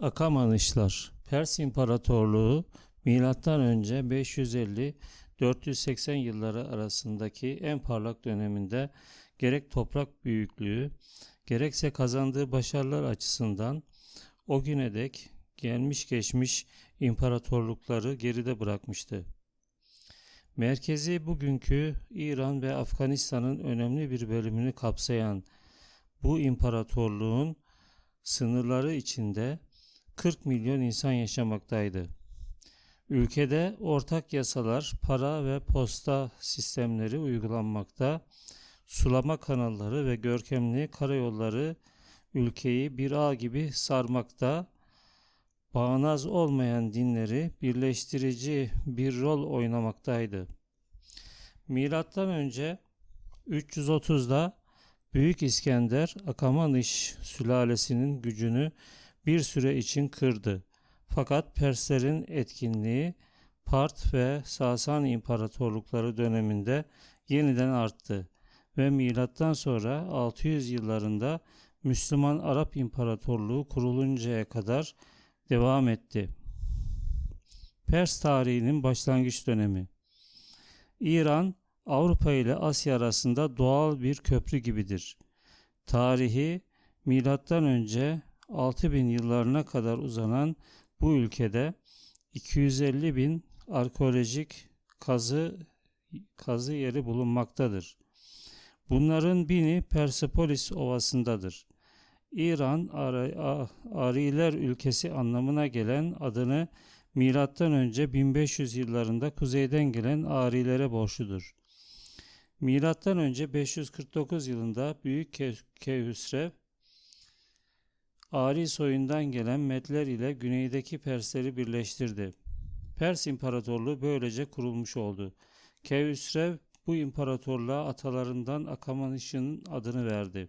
Akamanışlar Pers İmparatorluğu milattan önce 550 480 yılları arasındaki en parlak döneminde gerek toprak büyüklüğü gerekse kazandığı başarılar açısından o güne dek gelmiş geçmiş imparatorlukları geride bırakmıştı. Merkezi bugünkü İran ve Afganistan'ın önemli bir bölümünü kapsayan bu imparatorluğun sınırları içinde 40 milyon insan yaşamaktaydı. Ülkede ortak yasalar, para ve posta sistemleri uygulanmakta, sulama kanalları ve görkemli karayolları ülkeyi bir ağ gibi sarmakta, bağnaz olmayan dinleri birleştirici bir rol oynamaktaydı. Milattan önce 330'da Büyük İskender Akamanış sülalesinin gücünü bir süre için kırdı. Fakat Perslerin etkinliği Part ve Sasan imparatorlukları döneminde yeniden arttı ve milattan sonra 600 yıllarında Müslüman Arap İmparatorluğu kuruluncaya kadar devam etti. Pers tarihinin başlangıç dönemi İran, Avrupa ile Asya arasında doğal bir köprü gibidir. Tarihi milattan önce 6000 yıllarına kadar uzanan bu ülkede 250 bin arkeolojik kazı kazı yeri bulunmaktadır. Bunların bini Persepolis Ovası'ndadır. İran Ar- Ariler ülkesi anlamına gelen adını milattan önce 1500 yıllarında kuzeyden gelen Arilere borçludur. Milattan önce 549 yılında Büyük Ke- Kehüsrev Ari soyundan gelen Medler ile güneydeki Persleri birleştirdi. Pers İmparatorluğu böylece kurulmuş oldu. Kehüsrev bu imparatorluğa atalarından Akamanış'ın adını verdi.